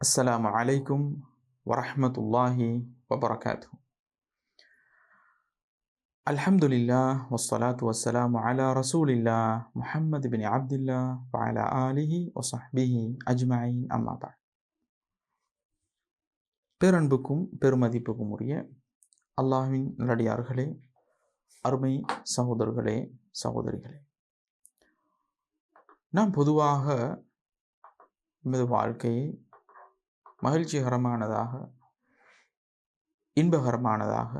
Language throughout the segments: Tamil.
السلام عليكم ورحمة الله وبركاته الحمد لله والصلاة والسلام على رسول الله محمد بن عبد الله وعلى آله وصحبه أجمعين أما بعد பேரன்புக்கும் பெருமதிப்புக்கும் உரிய அல்லாஹ்வின் நல்லடியார்களே அருமை சகோதரர்களே சகோதரிகளே நாம் பொதுவாக நமது வாழ்க்கையை மகிழ்ச்சிகரமானதாக இன்பகரமானதாக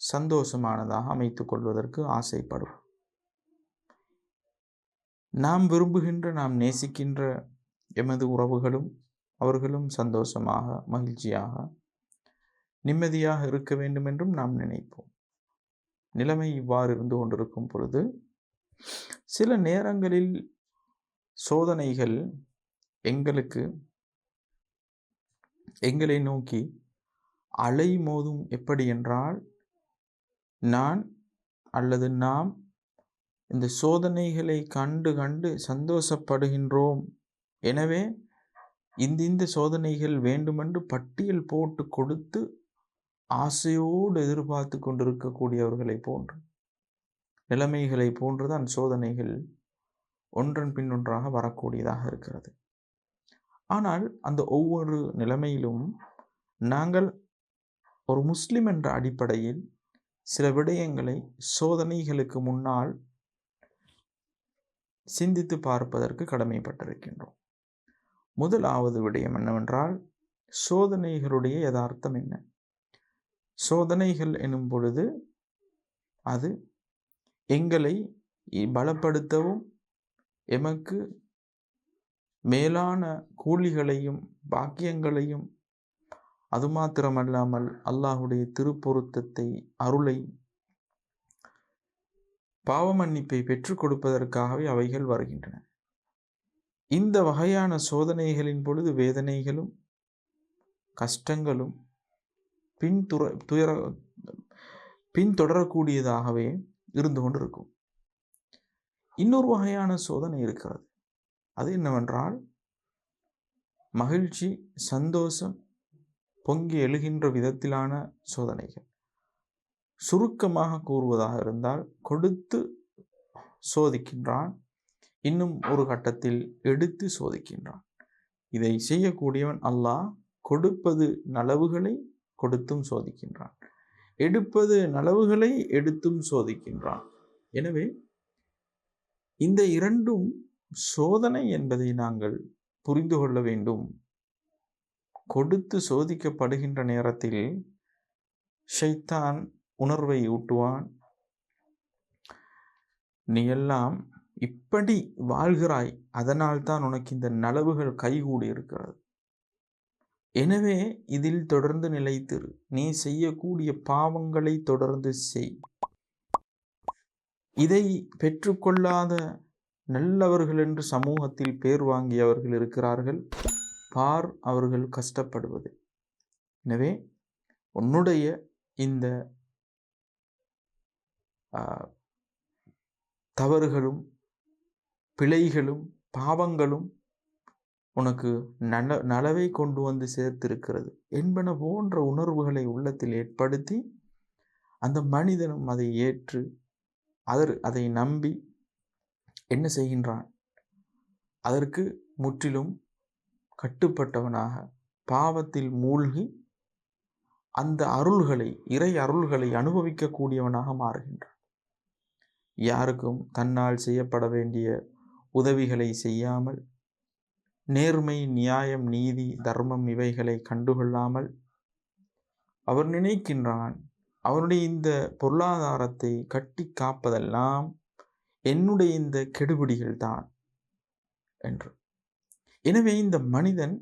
சந்தோஷமானதாக அமைத்து கொள்வதற்கு ஆசைப்படும். நாம் விரும்புகின்ற நாம் நேசிக்கின்ற எமது உறவுகளும் அவர்களும் சந்தோஷமாக மகிழ்ச்சியாக நிம்மதியாக இருக்க வேண்டும் என்றும் நாம் நினைப்போம். நிலைமை இவ்வாறு இருந்து கொண்டிருக்கும் பொழுது சில நேரங்களில் சோதனைகள் எங்களுக்கு எங்களை நோக்கி அலை மோதும் எப்படி என்றால் நான் அல்லது நாம் இந்த சோதனைகளை கண்டு கண்டு சந்தோஷப்படுகின்றோம். எனவே இந்த இந்த சோதனைகள் வேண்டுமென்று பட்டியல் போட்டு கொடுத்து ஆசையோடு எதிர்பார்த்து கொண்டிருக்கக்கூடியவர்களை போன்று நிலைமைகளை போன்றுதான் சோதனைகள் ஒன்றன் பின் ஒன்றாக வரக்கூடியதாக இருக்கிறது. ஆனால் அந்த ஒவ்வொரு நிலைமையிலும் நாங்கள் ஒரு முஸ்லிம் என்ற அடிப்படையில் சில விடயங்களை சோதனைகளுக்கு முன்னால் சிந்தித்து பார்ப்பதற்கு கடமைப்பட்டிருக்கின்றோம். முதலாவது விடயம் என்னவென்றால் சோதனைகளுடைய யதார்த்தம் என்ன? சோதனைகள் எனும் பொழுது அது எங்களை பலப்படுத்தவும் எமக்கு மேலான கூலிகளையும் பாக்கியங்களையும் அது மாத்திரமல்லாமல் அல்லாஹுடைய திருப்பொருத்தத்தை அருளை பாவ மன்னிப்பை பெற்றுக் கொடுப்பதற்காகவே அவைகள் வருகின்றன. இந்த வகையான சோதனைகளின் பொழுது வேதனைகளும் கஷ்டங்களும் பின்துற துயர பின்தொடரக்கூடியதாகவே இருந்து கொண்டிருக்கும். இன்னொரு வகையான சோதனை இருக்கிறது. அது என்னவென்றால் மகிழ்ச்சி சந்தோஷம் பொங்கி எழுகின்ற விதத்திலான சோதனைகள். சுருக்கமாக கூறுவதாக இருந்தால் கொடுத்து சோதிக்கின்றான் இன்னும் ஒரு கட்டத்தில் எடுத்து சோதிக்கின்றான். இதை செய்யக்கூடியவன் அல்லாஹ் கொடுப்பது நலவுகளை கொடுத்தும் சோதிக்கின்றான். எடுப்பது நலவுகளை எடுத்தும் சோதிக்கின்றான். எனவே இந்த இரண்டும் சோதனை என்பதை நாங்கள் புரிந்து கொள்ள வேண்டும். கொடுத்து சோதிக்கப்படுகின்ற நேரத்தில் ஷைத்தான் உணர்வை ஊட்டுவான். நீ எல்லாம் இப்படி வாழ்கிறாய் அதனால் தான் உனக்கு இந்த நலவுகள் கைகூடி இருக்கிறது. எனவே இதில் தொடர்ந்து நிலைத்திரு. நீ செய்யக்கூடிய பாவங்களை தொடர்ந்து செய். இதை பெற்றுக்கொள்ளாத நல்லவர்கள் என்று சமூகத்தில் பேர் வாங்கியவர்கள் இருக்கிறார்கள். பார் அவர்கள் கஷ்டப்படுவது. எனவே உன்னுடைய இந்த தவறுகளும் பிழைகளும் பாவங்களும் உனக்கு நல நலவை கொண்டு வந்து சேர்த்திருக்கிறது. என்பன போன்ற உணர்வுகளை உள்ளத்தில் ஏற்படுத்தி அந்த மனிதனும் அதை ஏற்று அதர் அதை நம்பி என்ன செய்கின்றான்? அதற்கு முற்றிலும் கட்டுப்பட்டவனாக பாவத்தில் மூழ்கி அந்த அருள்களை இறை அருள்களை அனுபவிக்கக்கூடியவனாக மாறுகின்றான். யாருக்கும் தன்னால் செய்யப்பட வேண்டிய உதவிகளை செய்யாமல் நேர்மை நியாயம் நீதி தர்மம் இவைகளை கண்டுகொள்ளாமல் அவர் நினைக்கின்றான் அவனுடைய இந்த பொருளாதாரத்தை கட்டி காப்பதெல்லாம் என்னுடைய இந்த கெடுபிடிகள் தான் என்று. எனவே இந்த மனிதன்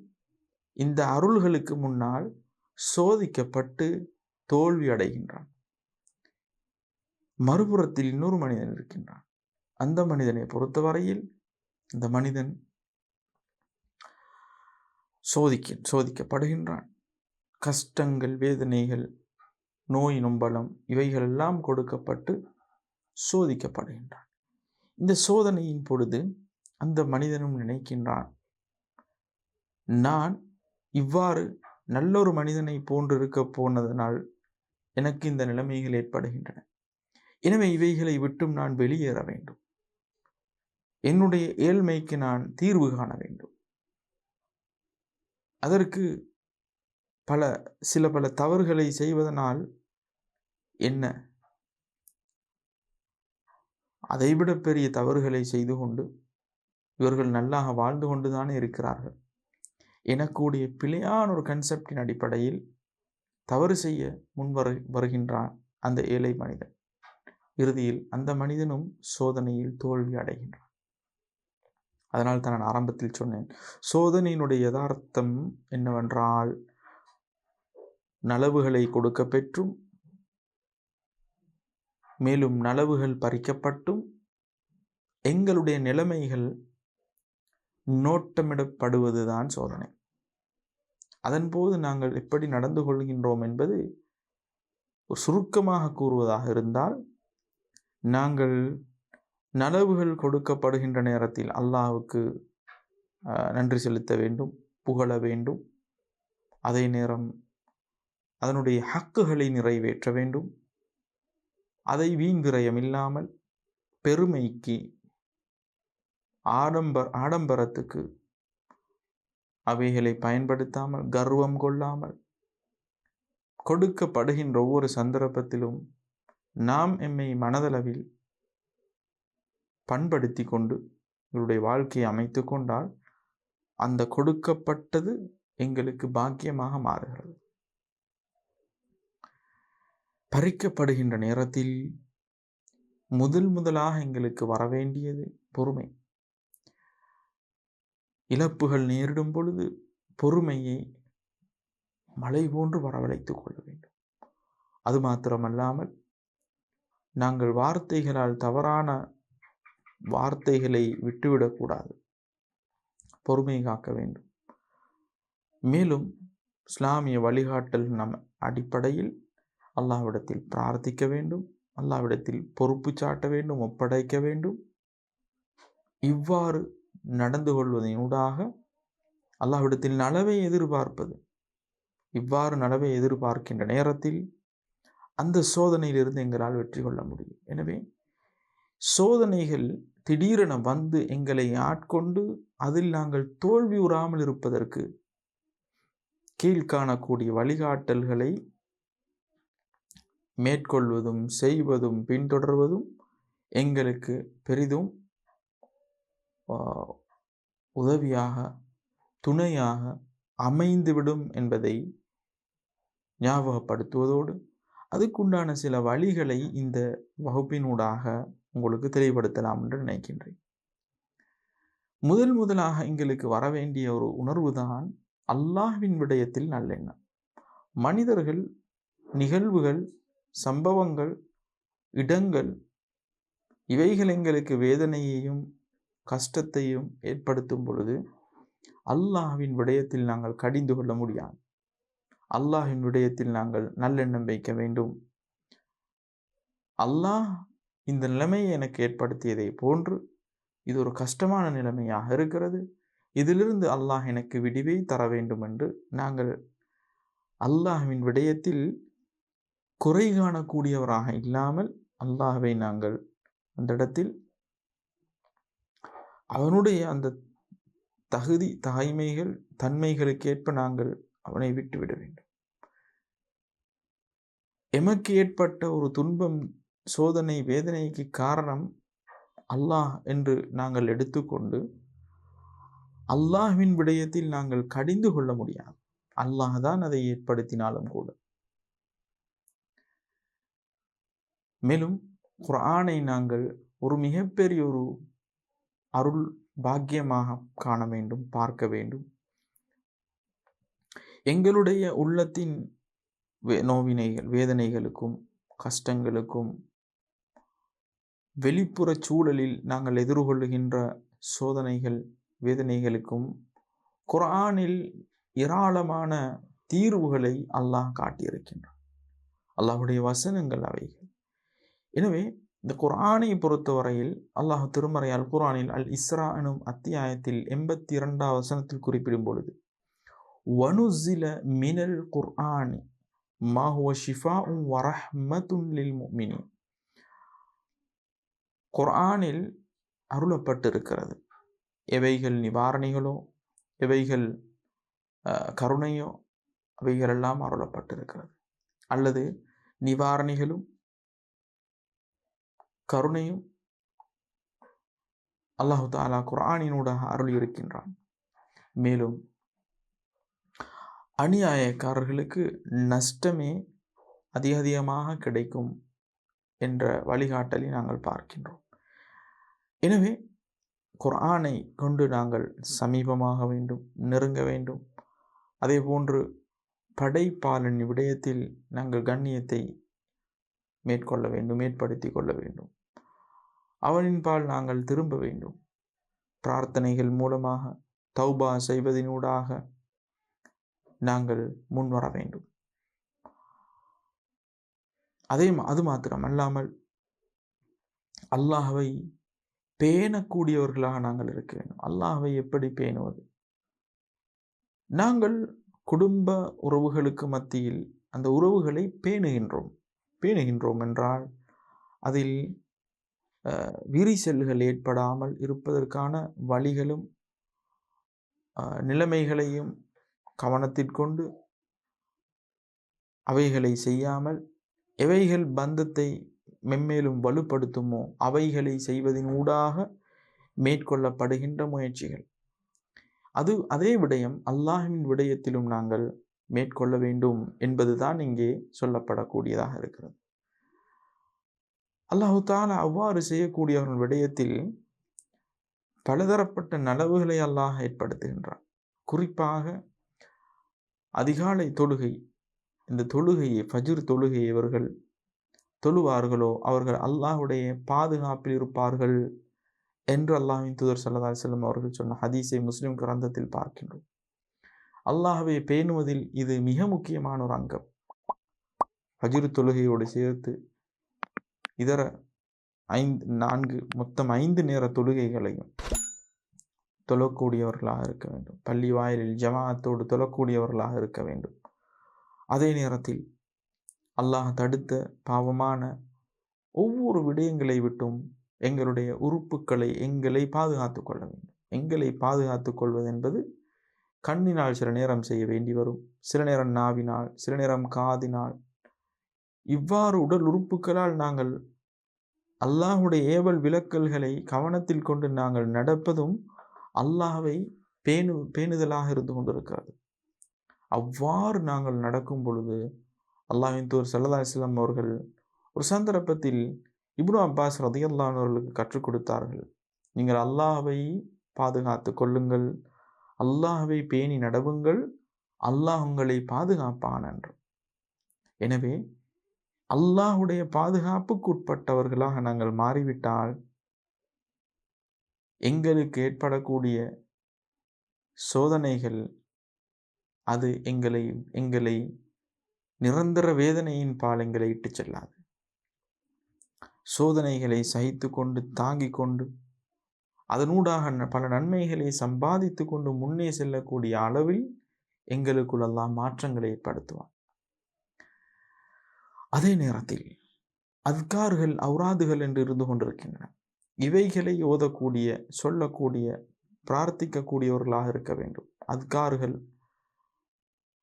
இந்த அருள்களுக்கு முன்னால் சோதிக்கப்பட்டு தோல்வி அடைகின்றான். மறுபுறத்தில் இன்னொரு மனிதன் இருக்கின்றான். அந்த மனிதனை பொறுத்தவரையில் இந்த மனிதன் சோதிக்க சோதிக்கப்படுகின்றான். கஷ்டங்கள் வேதனைகள் நோய் நொம்பலம் இவைகளெல்லாம் கொடுக்கப்பட்டு சோதிக்கப்படுகின்றான். இந்த சோதனையின் பொழுது அந்த மனிதனும் நினைக்கின்றான் நான் இவ்வாறு நல்லொரு மனிதனை போன்றிருக்க போனதனால் எனக்கு இந்த நிலைமைகள் ஏற்படுகின்றன. எனவே இவைகளை விட்டும் நான் வெளியேற வேண்டும். என்னுடைய ஏழ்மைக்கு நான் தீர்வு காண வேண்டும். அதற்கு பல சில பல தவறுகளை செய்வதனால் என்ன? அதைவிட பெரிய தவறுகளை செய்து கொண்டு இவர்கள் நல்லாக வாழ்ந்து கொண்டுதானே இருக்கிறார்கள். எனக்கூடிய பிழையான ஒரு கன்செப்டின் அடிப்படையில் தவறு செய்ய முன்வர வருகின்றான் அந்த ஏழை மனிதன். இறுதியில் அந்த மனிதனும் சோதனையில் தோல்வி அடைகின்றான். அதனால் தான் நான் ஆரம்பத்தில் சொன்னேன் சோதனையினுடைய யதார்த்தம் என்னவென்றால் நலவுகளை கொடுக்க பெற்றும் மேலும் நலவுகள் பறிக்கப்பட்டும் எங்களுடைய நிலைமைகள் நோட்டமிடப்படுவதுதான் சோதனை. அதன்போது நாங்கள் எப்படி நடந்து கொள்கின்றோம் என்பது ஒரு சுருக்கமாக கூறுவதாக இருந்தால் நாங்கள் நலவுகள் கொடுக்கப்படுகின்ற நேரத்தில் அல்லாஹுக்கு நன்றி செலுத்த வேண்டும் புகழ வேண்டும். அதே நேரம் அதனுடைய ஹக்குகளை நிறைவேற்ற வேண்டும். அதை வீங்கிரயம் இல்லாமல் பெருமைக்கு ஆடம்பர் ஆடம்பரத்துக்கு அவைகளை பயன்படுத்தாமல் கர்வம் கொள்ளாமல் கொடுக்கப்படுகின்ற ஒவ்வொரு சந்தர்ப்பத்திலும் நாம் எம்மை மனதளவில் பண்படுத்தி கொண்டு எங்களுடைய வாழ்க்கையை அமைத்து கொண்டால் அந்த கொடுக்கப்பட்டது எங்களுக்கு பாக்கியமாக மாறுகிறது. பறிக்கப்படுகின்ற நேரத்தில் முதல் முதலாக எங்களுக்கு வரவேண்டியது பொறுமை. இழப்புகள் நேரிடும் பொழுது பொறுமையை மழை போன்று வரவழைத்துக் கொள்ள வேண்டும். அது மாத்திரமல்லாமல் நாங்கள் வார்த்தைகளால் தவறான வார்த்தைகளை விட்டுவிடக்கூடாது பொறுமை காக்க வேண்டும். மேலும் இஸ்லாமிய வழிகாட்டல் நம் அடிப்படையில் அல்லாவிடத்தில் பிரார்த்திக்க வேண்டும். அல்லாவிடத்தில் பொறுப்பு சாட்ட வேண்டும் ஒப்படைக்க வேண்டும். இவ்வாறு நடந்து கொள்வதனூடாக அல்லாவிடத்தில் நலவை எதிர்பார்ப்பது. இவ்வாறு நலவை எதிர்பார்க்கின்ற நேரத்தில் அந்த சோதனையிலிருந்து எங்களால் வெற்றி கொள்ள முடியும். எனவே சோதனைகள் திடீரென வந்து எங்களை ஆட்கொண்டு அதில் நாங்கள் தோல்வி உறாமல் இருப்பதற்கு கீழ்காணக்கூடிய வழிகாட்டல்களை மேற்கொள்வதும் செய்வதும் பின்தொடர்வதும் எங்களுக்கு பெரிதும் உதவியாக துணையாக அமைந்துவிடும் என்பதை ஞாபகப்படுத்துவதோடு அதுக்குண்டான சில வழிகளை இந்த வகுப்பினூடாக உங்களுக்கு தெளிவுபடுத்தலாம் என்று நினைக்கின்றேன். முதல் முதலாக எங்களுக்கு வர வேண்டிய ஒரு உணர்வு தான் அல்லாஹ்வின் விடயத்தில் நல்லெண்ணம். மனிதர்கள் நிகழ்வுகள் சம்பவங்கள் இடங்கள் இவைகள் எங்களுக்கு வேதனையையும் கஷ்டத்தையும் ஏற்படுத்தும் பொழுது அல்லாஹ்வின் விடயத்தில் நாங்கள் கடிந்து கொள்ள முடியாது. அல்லாஹின் விடயத்தில் நாங்கள் நல்லெண்ணம் வைக்க வேண்டும். அல்லாஹ் இந்த நிலைமையை எனக்கு ஏற்படுத்தியதை போன்று இது ஒரு கஷ்டமான நிலைமையாக இருக்கிறது. இதிலிருந்து அல்லாஹ் எனக்கு விடிவை தர வேண்டும் என்று நாங்கள் அல்லாஹ்வின் விடயத்தில் குறை காணக்கூடியவராக இல்லாமல் அல்லாஹவை நாங்கள் அந்த இடத்தில் அவனுடைய அந்த தகுதி தாய்மைகள் தன்மைகளுக்கேற்ப நாங்கள் அவனை விட்டுவிட வேண்டும். எமக்கு ஏற்பட்ட ஒரு துன்பம் சோதனை வேதனைக்கு காரணம் அல்லாஹ் என்று நாங்கள் எடுத்துக்கொண்டு அல்லாஹ்வின் விடயத்தில் நாங்கள் கடிந்து கொள்ள முடியாது. அல்லாஹ் தான் அதை ஏற்படுத்தினாலும் கூட. மேலும் குரானை நாங்கள் ஒரு மிகப்பெரிய ஒரு அருள் பாக்கியமாக காண வேண்டும் பார்க்க வேண்டும். எங்களுடைய உள்ளத்தின் வே நோவினைகள் வேதனைகளுக்கும் கஷ்டங்களுக்கும் வெளிப்புற சூழலில் நாங்கள் எதிர்கொள்ளுகின்ற சோதனைகள் வேதனைகளுக்கும் குரானில் ஏராளமான தீர்வுகளை அல்லாஹ் காட்டியிருக்கின்றான். அல்லாஹுடைய வசனங்கள் அவைகள். எனவே இந்த குரானை பொறுத்தவரையில் அல்லாஹ் திருமறையால் குரானில் அல் இஸ்ரா எனும் அத்தியாயத்தில் எண்பத்தி இரண்டாம் வசனத்தில் குறிப்பிடும் பொழுது வனுசில மினல் குர்ஆனி மா ஹுவ ஷிஃபாஉம் வரஹ்மத்துன் லில் முஃமினீன். குர்ஆனில் அருளப்பட்டிருக்கிறது எவைகள் நிவாரணிகளோ எவைகள் கருணையோ அவைகளெல்லாம் அருளப்பட்டிருக்கிறது. அல்லது நிவாரணிகளும் கருணையும் அல்லாஹு தாலா குரானினூடாக அருள் இருக்கின்றான் மேலும் அநியாயக்காரர்களுக்கு நஷ்டமே அதிக அதிகமாக கிடைக்கும் என்ற வழிகாட்டலை நாங்கள் பார்க்கின்றோம். எனவே குரானை கொண்டு நாங்கள் சமீபமாக வேண்டும் நெருங்க வேண்டும். அதே போன்று படைப்பாளன் விடயத்தில் நாங்கள் கண்ணியத்தை மேற்கொள்ள வேண்டும் ஏற்படுத்தி கொள்ள வேண்டும். அவனின்பால் நாங்கள் திரும்ப வேண்டும். பிரார்த்தனைகள் மூலமாக தௌபா செய்வதனூடாக நாங்கள் முன்வர வேண்டும். அதே மா- அது மாத்திரம் அல்லாமல் அல்லாஹவை பேணக்கூடியவர்களாக நாங்கள் இருக்க வேண்டும். அல்லாஹவை எப்படி பேணுவது? நாங்கள் குடும்ப உறவுகளுக்கு மத்தியில் அந்த உறவுகளை பேணுகின்றோம். பேணுகின்றோம் என்றால் அதில் விரிசல்கள் ஏற்படாமல் இருப்பதற்கான வழிகளும் நிலைமைகளையும் கவனத்திற்கொண்டு அவைகளை செய்யாமல் எவைகள் பந்தத்தை மென்மேலும் வலுப்படுத்துமோ அவைகளை செய்வதின் ஊடாக மேற்கொள்ளப்படுகின்ற முயற்சிகள். அது அதே விடயம் அல்லாஹின் விடயத்திலும் நாங்கள் மேற்கொள்ள வேண்டும் என்பதுதான் இங்கே சொல்லப்படக்கூடியதாக இருக்கிறது. அல்லாஹு தாலா அவ்வாறு செய்யக்கூடியவர்கள் விடயத்தில் பலதரப்பட்ட நலவுகளை அல்லாஹ் ஏற்படுத்துகின்றான். குறிப்பாக அதிகாலை தொழுகை இந்த தொழுகையை ஃபஜ்ர் தொழுகையை இவர்கள் தொழுவார்களோ அவர்கள் அல்லாஹ்வுடைய பாதுகாப்பில் இருப்பார்கள் என்று அல்லாஹின் தூதர் ஸல்லல்லாஹு செல்லம் அவர்கள் சொன்ன ஹதீஸை முஸ்லிம் கிரந்தத்தில் பார்க்கின்றோம். அல்லாஹவை பேணுவதில் இது மிக முக்கியமான ஒரு அங்கம். ஃபஜ்ர் தொழுகையோடு சேர்த்து இதர ஐந்து நான்கு மொத்தம் ஐந்து நேர தொழுகைகளையும் தொழக்கூடியவர்களாக இருக்க வேண்டும். பள்ளி வாயிலில் ஜமாத்தோடு தொழக்கூடியவர்களாக இருக்க வேண்டும். அதே நேரத்தில் அல்லாஹ் தடுத்த பாவமான ஒவ்வொரு விடயங்களை விட்டும் எங்களுடைய உறுப்புக்களை எங்களை பாதுகாத்து கொள்ள வேண்டும். எங்களை பாதுகாத்து கொள்வது என்பது கண்ணினால் சில நேரம் செய்ய வேண்டி வரும். சில நேரம் நாவினால் சில நேரம் காதினால் இவ்வாறு உடல் உறுப்புகளால் நாங்கள் அல்லாஹுடைய ஏவல் விளக்கல்களை கவனத்தில் கொண்டு நாங்கள் நடப்பதும் அல்லாஹை பேணு பேணுதலாக இருந்து கொண்டிருக்கிறது. அவ்வாறு நாங்கள் நடக்கும் பொழுது அல்லாஹின் தூர் சல்லா இஸ்லாம் அவர்கள் ஒரு சந்தர்ப்பத்தில் இப்னு அப்பாஸ் ரதியல்லான் அவர்களுக்கு கற்றுக் கொடுத்தார்கள். நீங்கள் அல்லாஹவை பாதுகாத்து கொள்ளுங்கள். அல்லாஹவை பேணி நடவுங்கள். அல்லாஹ் உங்களை பாதுகாப்பான் என்று எனவே அல்லாஹுடைய பாதுகாப்புக்கு உட்பட்டவர்களாக நாங்கள் மாறிவிட்டால் எங்களுக்கு ஏற்படக்கூடிய சோதனைகள் அது எங்களை எங்களை நிரந்தர வேதனையின் பால் எங்களை இட்டுச் செல்லாது. சோதனைகளை சகித்து கொண்டு தாங்கிக் கொண்டு அதனூடாக ந- பல நன்மைகளை சம்பாதித்து கொண்டு முன்னே செல்லக்கூடிய அளவில் எங்களுக்குள்ளெல்லாம் மாற்றங்களை ஏற்படுத்துவான். அதே நேரத்தில் அத்கார்கள் அவுராதுகள் என்று இருந்து கொண்டிருக்கின்றன. இவைகளை ஓதக்கூடிய சொல்லக்கூடிய பிரார்த்திக்கக்கூடியவர்களாக இருக்க வேண்டும். அத்கார்கள்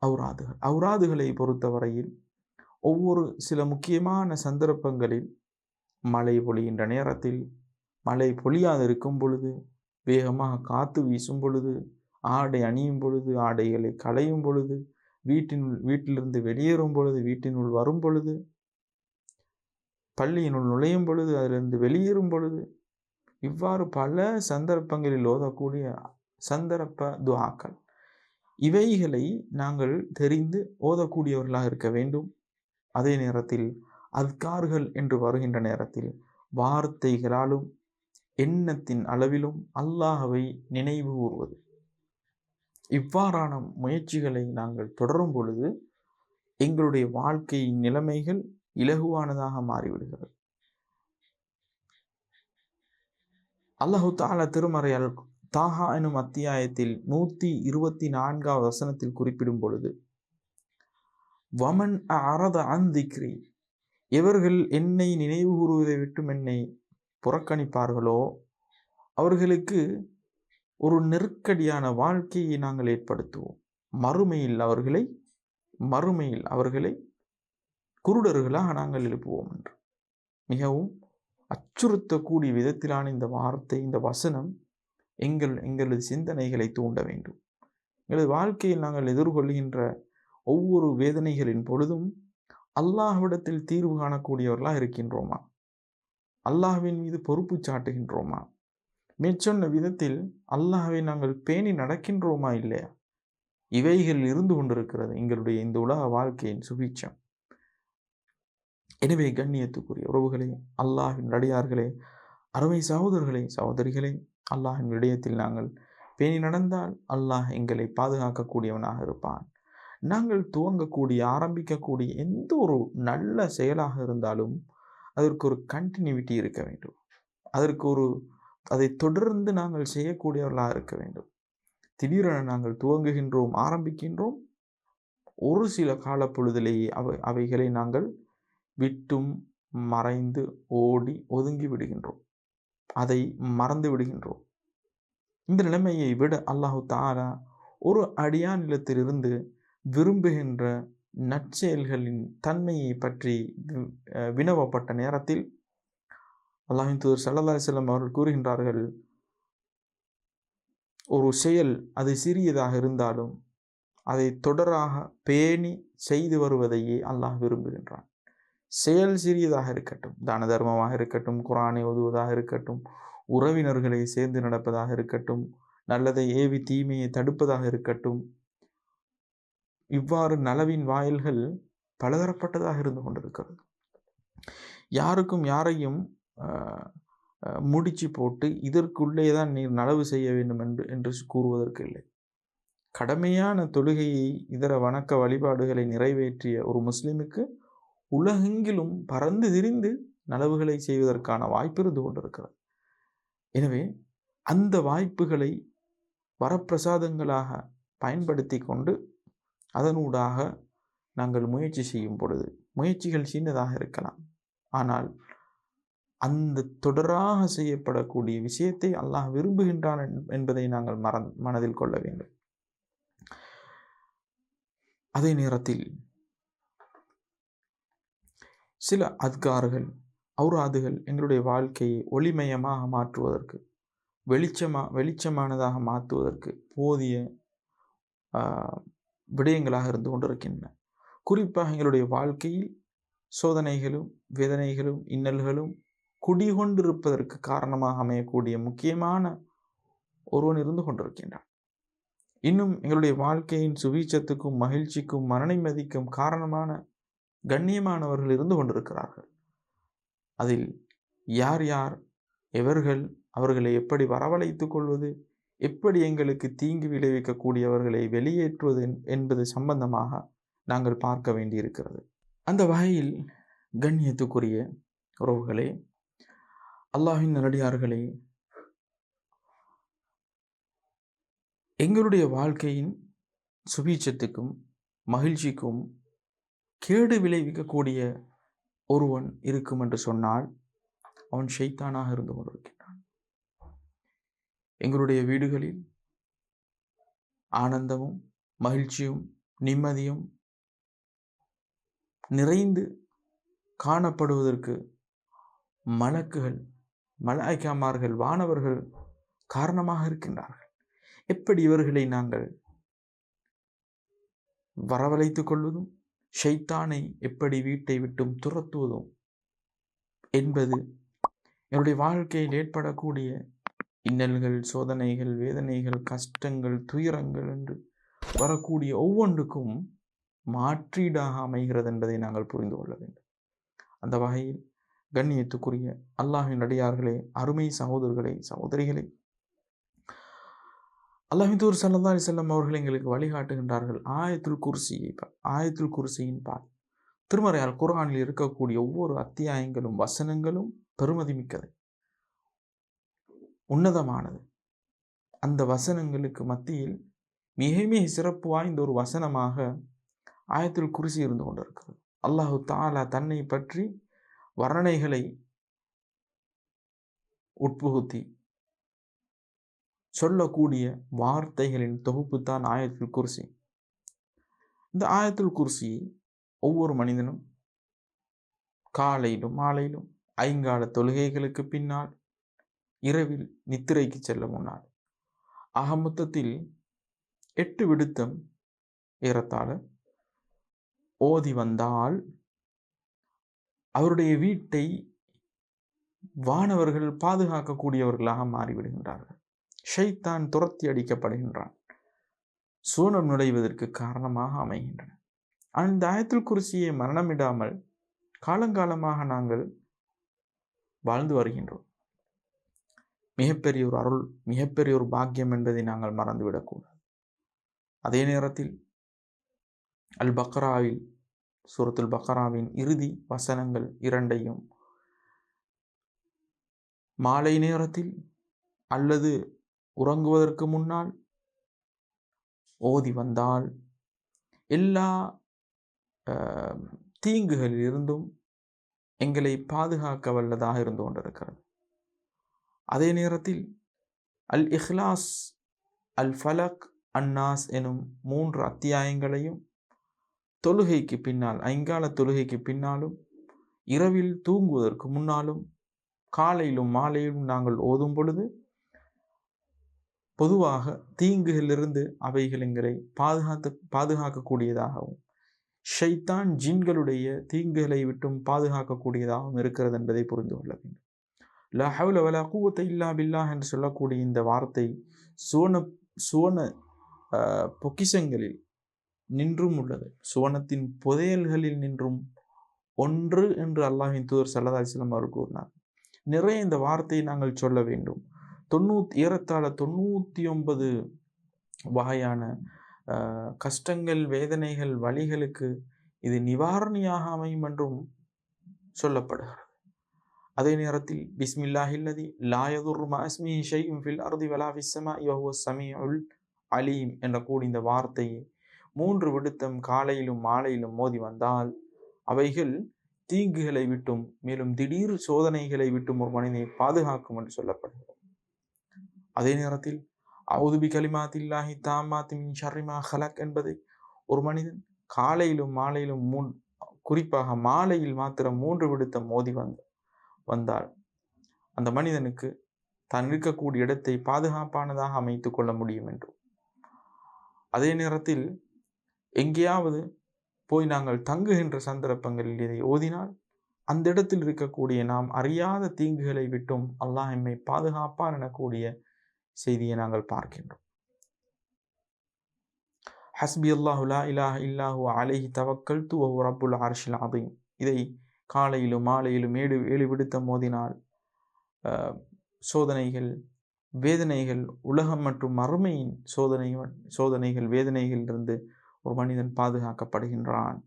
அவுராதுகள். அவுராதுகளை பொறுத்தவரையில் ஒவ்வொரு சில முக்கியமான சந்தர்ப்பங்களில் மழை பொழிகின்ற நேரத்தில் மழை பொழியாது இருக்கும் பொழுது வேகமாக காற்று வீசும் பொழுது ஆடை அணியும் பொழுது ஆடைகளை களையும் பொழுது வீட்டினுள் வீட்டிலிருந்து வெளியேறும் பொழுது வீட்டினுள் வரும் பொழுது பள்ளியினுள் நுழையும் பொழுது அதிலிருந்து வெளியேறும் பொழுது இவ்வாறு பல சந்தர்ப்பங்களில் ஓதக்கூடிய சந்தர்ப்ப துவாக்கள். இவைகளை நாங்கள் தெரிந்து ஓதக்கூடியவர்களாக இருக்க வேண்டும். அதே நேரத்தில் அத்கார்கள் என்று வருகின்ற நேரத்தில் வார்த்தைகளாலும் எண்ணத்தின் அளவிலும் அல்லாஹவை நினைவு கூறுவது. இவ்வாறான முயற்சிகளை நாங்கள் தொடரும் பொழுது எங்களுடைய வாழ்க்கையின் நிலைமைகள் இலகுவானதாக மாறிவிடுகிறது. அல்லாஹு தாலா திருமறையால் தாஹா எனும் அத்தியாயத்தில் நூற்றி இருபத்தி நான்காவது வசனத்தில் குறிப்பிடும் பொழுது வமன் அரத அந்திக்ரி எவர்கள் என்னை நினைவு கூறுவதை விட்டும் என்னை புறக்கணிப்பார்களோ அவர்களுக்கு ஒரு நெருக்கடியான வாழ்க்கையை நாங்கள் ஏற்படுத்துவோம். மறுமையில் அவர்களை மறுமையில் அவர்களை குருடர்களாக நாங்கள் எழுப்புவோம் என்று. மிகவும் அச்சுறுத்தக்கூடிய விதத்திலான இந்த வார்த்தை இந்த வசனம் எங்கள் எங்களது சிந்தனைகளை தூண்ட வேண்டும். எங்களது வாழ்க்கையில் நாங்கள் எதிர்கொள்கின்ற ஒவ்வொரு வேதனைகளின் பொழுதும் அல்லாஹ்விடத்தில் தீர்வு காணக்கூடியவர்களாக இருக்கின்றோமா? அல்லாஹ்வின் மீது பொறுப்பு சாட்டுகின்றோமா? மேற்சொன்ன விதத்தில் அல்லாஹை நாங்கள் பேணி நடக்கின்றோமா இல்லையா? இவைகள் இருந்து கொண்டிருக்கிறது எங்களுடைய இந்த உலக வாழ்க்கையின் சுபீட்சம். எனவே கண்ணியத்துக்குரிய உறவுகளே அல்லாஹின் நடிகார்களே அறுவை சகோதரர்களே சகோதரிகளே அல்லாஹின் விடயத்தில் நாங்கள் பேணி நடந்தால் அல்லாஹ் எங்களை பாதுகாக்கக்கூடியவனாக இருப்பான். நாங்கள் துவங்கக்கூடிய ஆரம்பிக்கக்கூடிய எந்த ஒரு நல்ல செயலாக இருந்தாலும் அதற்கு ஒரு கண்டினியூட்டி இருக்க வேண்டும். அதற்கு ஒரு அதை தொடர்ந்து நாங்கள் செய்யக்கூடியவர்களாக இருக்க வேண்டும். திடீரென நாங்கள் துவங்குகின்றோம் ஆரம்பிக்கின்றோம். ஒரு சில காலப்பொழுதிலேயே அவை அவைகளை நாங்கள் விட்டும் மறைந்து ஓடி ஒதுங்கி விடுகின்றோம். அதை மறந்து விடுகின்றோம். இந்த நிலைமையை விட அல்லாஹு தாரா ஒரு அடியா நிலத்திலிருந்து விரும்புகின்ற நற்செயல்களின் தன்மையை பற்றி வினவப்பட்ட நேரத்தில் அல்லாஹின் தூதர் சல்லா செல்லம் அவர்கள் கூறுகின்றார்கள் ஒரு செயல் அது சிறியதாக இருந்தாலும் அதை தொடராக பேணி செய்து வருவதையே அல்லாஹ் விரும்புகின்றான். செயல் சிறியதாக இருக்கட்டும் தான தர்மமாக இருக்கட்டும் குரானை ஓதுவதாக இருக்கட்டும் உறவினர்களை சேர்ந்து நடப்பதாக இருக்கட்டும் நல்லதை ஏவி தீமையை தடுப்பதாக இருக்கட்டும் இவ்வாறு நலவின் வாயில்கள் பலதரப்பட்டதாக இருந்து கொண்டிருக்கிறது. யாருக்கும் யாரையும் முடிச்சு போட்டு இதற்குள்ளே தான் நீர் நலவு செய்ய வேண்டும் என்று என்று கூறுவதற்கு இல்லை. கடமையான தொழுகையை இதர வணக்க வழிபாடுகளை நிறைவேற்றிய ஒரு முஸ்லிமுக்கு உலகெங்கிலும் பறந்து திரிந்து நலவுகளை செய்வதற்கான வாய்ப்பு இருந்து கொண்டிருக்கிறது. எனவே அந்த வாய்ப்புகளை வரப்பிரசாதங்களாக பயன்படுத்தி கொண்டு அதனூடாக நாங்கள் முயற்சி செய்யும் பொழுது முயற்சிகள் சின்னதாக இருக்கலாம். ஆனால் அந்த தொடராக செய்யப்படக்கூடிய விஷயத்தை அல்லாஹ் விரும்புகின்றான் என்பதை நாங்கள் மற மனதில் கொள்ள வேண்டும். அதே நேரத்தில் சில அத்கார்கள் அவுராதுகள் எங்களுடைய வாழ்க்கையை ஒளிமயமாக மாற்றுவதற்கு வெளிச்சமா வெளிச்சமானதாக மாற்றுவதற்கு போதிய விடயங்களாக இருந்து கொண்டிருக்கின்றன. குறிப்பாக எங்களுடைய வாழ்க்கையில் சோதனைகளும் வேதனைகளும் இன்னல்களும் குடிகொண்டிருப்பதற்கு காரணமாக அமையக்கூடிய முக்கியமான ஒருவன் இருந்து கொண்டிருக்கின்றான். இன்னும் எங்களுடைய வாழ்க்கையின் சுவீச்சத்துக்கும் மகிழ்ச்சிக்கும் மனநிமதிக்கும் காரணமான கண்ணியமானவர்கள் இருந்து கொண்டிருக்கிறார்கள். அதில் யார் யார் எவர்கள் அவர்களை எப்படி வரவழைத்துக் கொள்வது எப்படி எங்களுக்கு தீங்கு விளைவிக்கக்கூடியவர்களை வெளியேற்றுவது என்பது சம்பந்தமாக நாங்கள் பார்க்க வேண்டியிருக்கிறது. அந்த வகையில் கண்ணியத்துக்குரிய உறவுகளே அல்லாஹின் நல்லடியார்களே எங்களுடைய வாழ்க்கையின் சுபீட்சத்துக்கும் மகிழ்ச்சிக்கும் கேடு விளைவிக்கக்கூடிய ஒருவன் இருக்கும் என்று சொன்னால் அவன் ஷைத்தானாக இருந்து கொண்டிருக்கின்றான். எங்களுடைய வீடுகளில் ஆனந்தமும் மகிழ்ச்சியும் நிம்மதியும் நிறைந்து காணப்படுவதற்கு மலக்குகள் மலாய்க்காமார்கள் வானவர்கள் காரணமாக இருக்கின்றார்கள். எப்படி இவர்களை நாங்கள் வரவழைத்துக் கொள்வதும் ஷைத்தானை எப்படி வீட்டை விட்டும் துரத்துவதும் என்பது என்னுடைய வாழ்க்கையில் ஏற்படக்கூடிய இன்னல்கள் சோதனைகள் வேதனைகள் கஷ்டங்கள் துயரங்கள் என்று வரக்கூடிய ஒவ்வொன்றுக்கும் மாற்றீடாக அமைகிறது என்பதை நாங்கள் புரிந்து கொள்ள வேண்டும். அந்த வகையில் கண்ணியத்துக்குரிய அல்லாஹின் அடியார்களே அருமை சகோதரர்களே சகோதரிகளே. அல்லாஹிதூர் சல்லா அலி செல்லம் அவர்கள் எங்களுக்கு வழிகாட்டுகின்றார்கள். ஆயத்துல் குர்சியை ஆயத்துல் குர்சியின் பால். திருமறையால் குரானில் இருக்கக்கூடிய ஒவ்வொரு அத்தியாயங்களும் வசனங்களும் பெருமதி மிக்கது. உன்னதமானது. அந்த வசனங்களுக்கு மத்தியில் மிக மிக சிறப்பு வாய்ந்த ஒரு வசனமாக ஆயத்தில் குறிசி இருந்து கொண்டிருக்கிறது. அல்லாஹு தாலா தன்னை பற்றி வர்ணனைகளை உட்புகுத்தி சொல்லக்கூடிய வார்த்தைகளின் தொகுப்பு தான் ஆயத்தில் குர்சி. இந்த ஆயத்தில் குர்சி ஒவ்வொரு மனிதனும் காலையிலும் மாலையிலும் ஐங்கால தொழுகைகளுக்கு பின்னால் இரவில் நித்திரைக்கு செல்ல முன்னால் அகமொத்தத்தில் எட்டு விடுத்தம் ஏறத்தாழ ஓதி வந்தால் அவருடைய வீட்டை வானவர்கள் பாதுகாக்கக்கூடியவர்களாக மாறிவிடுகின்றார்கள். ஷைத்தான் துரத்தி அடிக்கப்படுகின்றான். சூனம் நுழைவதற்கு காரணமாக அமைகின்றன. ஆனால் இந்த ஆயத்தில் குருசியை மரணமிடாமல் காலங்காலமாக நாங்கள் வாழ்ந்து வருகின்றோம். மிகப்பெரிய ஒரு அருள் மிகப்பெரிய ஒரு பாக்கியம் என்பதை நாங்கள் மறந்துவிடக்கூடாது. அதே நேரத்தில் அல் பக்ராவில் சூரத்துல் பக்கராவின் இறுதி வசனங்கள் இரண்டையும். மாலை நேரத்தில் அல்லது உறங்குவதற்கு முன்னால் ஓதி வந்தால் எல்லா தீங்குகளில் இருந்தும் எங்களை பாதுகாக்க வல்லதாக இருந்து கொண்டிருக்கிறது. அதே நேரத்தில் அல் இஹ்லாஸ் அல் ஃபலக் அன்னாஸ் எனும் மூன்று அத்தியாயங்களையும் தொழுகைக்கு பின்னால் ஐங்கால தொழுகைக்கு பின்னாலும் இரவில் தூங்குவதற்கு முன்னாலும் காலையிலும் மாலையிலும் நாங்கள் ஓதும் பொழுது பொதுவாக தீங்குகளிலிருந்து அவைகள் எங்களை பாதுகாத்து பாதுகாக்கக்கூடியதாகவும் ஷைத்தான் ஜின்களுடைய தீங்குகளை விட்டும் பாதுகாக்கக்கூடியதாகவும் இருக்கிறது என்பதை புரிந்து கொள்ள வேண்டும். லஹவுல வல கூவத்தை இல்லா பில்லா என்று சொல்லக்கூடிய இந்த வார்த்தை சுவன சுவன பொக்கிஷங்களில் நின்றும் உள்ளது. சுவனத்தின் புதையல்களில் நின்றும் ஒன்று என்று அல்லாஹின் தூதர் சல்லதாசிலம் அவர் கூறினார். நிறைய இந்த வார்த்தையை நாங்கள் சொல்ல வேண்டும். தொண்ணூத்தி ஏறத்தாழ தொண்ணூற்றி ஒன்பது வகையான கஷ்டங்கள் வேதனைகள் வழிகளுக்கு இது நிவாரணியாக அமையும் என்றும் சொல்லப்படுகிறது. அதே நேரத்தில் பிஸ்மில்லாஹில்லதி லாயதுர் மாஸ்மி ஷெய்யும் ஃபில் அர்தி வலா விஸ்ஸமா யஹுவ சமீ உல் அலீம் என்ற கூடி இந்த வார்த்தையை மூன்று விடுத்தம் காலையிலும் மாலையிலும் மோதி வந்தால் அவைகள் தீங்குகளை விட்டும் மேலும் திடீர் சோதனைகளை விட்டும் ஒரு மனிதனை பாதுகாக்கும் என்று சொல்லப்படுகிறது. அதே நேரத்தில் அவுதுபி கலிமாத்தில்லாஹி தாமாத்தி ஷர்ரிமா ஹலக் என்பதை ஒரு மனிதன் காலையிலும் மாலையிலும் மூன் குறிப்பாக மாலையில் மாத்திரம் மூன்று விடுத்தம் மோதி வந்த வந்தால் அந்த மனிதனுக்கு தான் இருக்கக்கூடிய இடத்தை பாதுகாப்பானதாக அமைத்து கொள்ள முடியும் என்றும் அதே நேரத்தில் எங்கேயாவது போய் நாங்கள் தங்குகின்ற சந்தர்ப்பங்களில் இதை ஓதினால் அந்த இடத்தில் இருக்கக்கூடிய நாம் அறியாத தீங்குகளை விட்டும் அல்லாஹ் எம்மை பாதுகாப்பார் எனக்கூடிய செய்தியை நாங்கள் பார்க்கின்றோம். ஹஸ்பி அல்லாஹுலா இலாஹ இல்லாஹு அலைஹி தவக்கல் து ரப்புல் அர்ஷில் அதையும் இதை காலையிலும் மாலையிலும் ஏழு ஏழு விடுத்த மோதினால் சோதனைகள் வேதனைகள் உலகம் மற்றும் மறுமையின் சோதனை சோதனைகள் வேதனைகளிலிருந்து ஒரு மனிதன் பாதுகாக்கப்படுகின்றான்.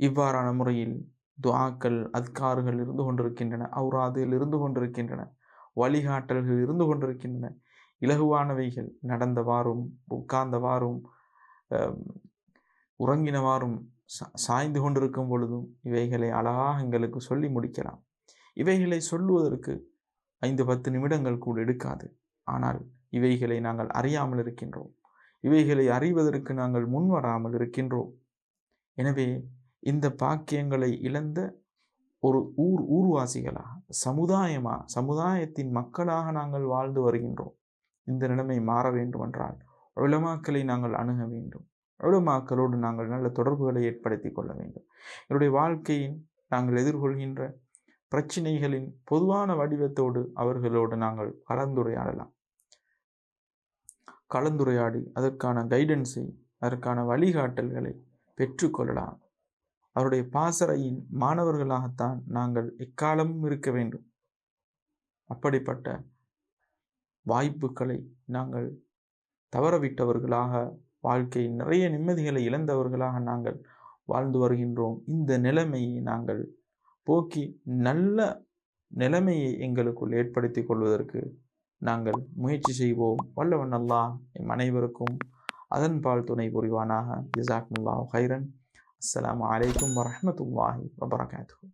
இவ்வாறான முறையில் துவாக்கள் அத்காறுகள் இருந்து கொண்டிருக்கின்றன அவுராதில் இருந்து கொண்டிருக்கின்றன வழிகாட்டல்கள் இருந்து கொண்டிருக்கின்றன. இலகுவானவைகள் நடந்தவாறும் உட்கார்ந்தவாறும் உறங்கினவாறும் சாய்ந்து கொண்டிருக்கும் பொழுதும் இவைகளை அழகாக எங்களுக்கு சொல்லி முடிக்கலாம். இவைகளை சொல்லுவதற்கு ஐந்து பத்து நிமிடங்கள் கூட எடுக்காது. ஆனால் இவைகளை நாங்கள் அறியாமல் இருக்கின்றோம். இவைகளை அறிவதற்கு நாங்கள் முன்வராமல் இருக்கின்றோம். எனவே இந்த பாக்கியங்களை இழந்த ஒரு ஊர் ஊர்வாசிகளாக சமுதாயமாக சமுதாயத்தின் மக்களாக நாங்கள் வாழ்ந்து வருகின்றோம். இந்த நிலைமை மாற வேண்டுமென்றால் உளமாக்களை நாங்கள் அணுக வேண்டும். உளமாக்களோடு நாங்கள் நல்ல தொடர்புகளை ஏற்படுத்தி கொள்ள வேண்டும். என்னுடைய வாழ்க்கையின் நாங்கள் எதிர்கொள்கின்ற பிரச்சினைகளின் பொதுவான வடிவத்தோடு அவர்களோடு நாங்கள் கலந்துரையாடலாம். கலந்துரையாடி அதற்கான கைடன்ஸை அதற்கான வழிகாட்டல்களை பெற்றுக்கொள்ளலாம். அவருடைய பாசறையின் மாணவர்களாகத்தான் நாங்கள் எக்காலமும் இருக்க வேண்டும். அப்படிப்பட்ட வாய்ப்புகளை நாங்கள் தவறவிட்டவர்களாக வாழ்க்கையில் நிறைய நிம்மதிகளை இழந்தவர்களாக நாங்கள் வாழ்ந்து வருகின்றோம். இந்த நிலைமையை நாங்கள் போக்கி நல்ல நிலைமையை எங்களுக்குள் ஏற்படுத்தி கொள்வதற்கு நாங்கள் முயற்சி செய்வோம். வல்லவன் அல்லாஹ் எம் அனைவருக்கும் அதன் பால் துணை புரிவானாக. ஜிசாக்முல்லாஹ் ஹைரன் அஸ்லாம் வலைக்கம் வரமத்துல்லாஹி வபரகாத்து